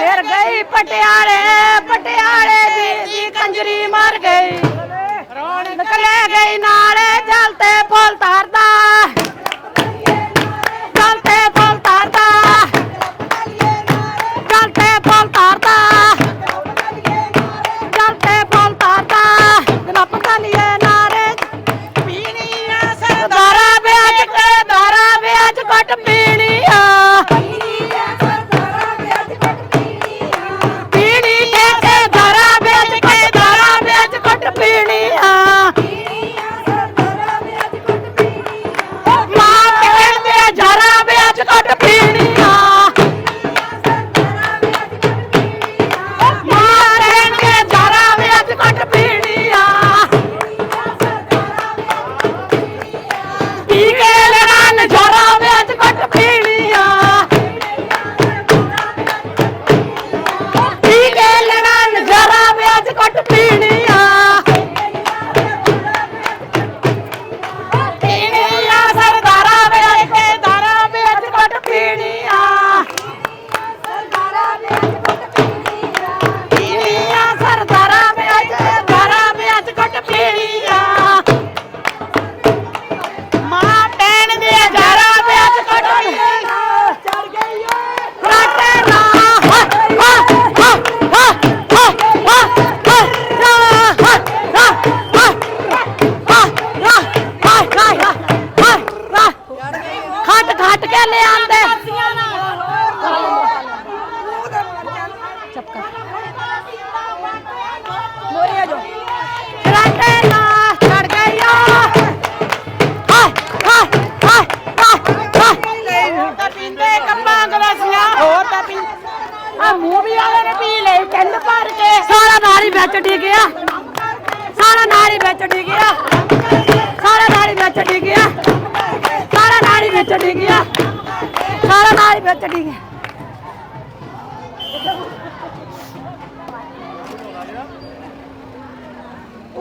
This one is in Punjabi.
ਫਿਰ ਗਈ ਪਟਿਆਲੇ ਪਟਿਆਲੇ ਦੀ ਦੀ ਕੰਜਰੀ ਮਰ ਗਈ। ਨਿਕਲੇ ਗਈ ਨਾਲੇ ਜਲ ਤੇ ਫੁੱਲ ਧਰਦਾ। ਵਿੱਚ ਡਿੱਗ ਗਿਆ। ਸਾਰਾ ਨਾਲੀ ਵਿੱਚ ਡਿੱਗ ਗਿਆ। ਸਾਰਾ ਨਾਲੀ ਵਿੱਚ ਡਿੱਗ ਗਿਆ। ਸਾਰਾ ਨਾਲੀ ਵਿੱਚ ਡਿੱਗ ਗਿਆ। ਸਾਰਾ ਨਾਲੀ ਵਿੱਚ ਡਿੱਗ ਗਿਆ।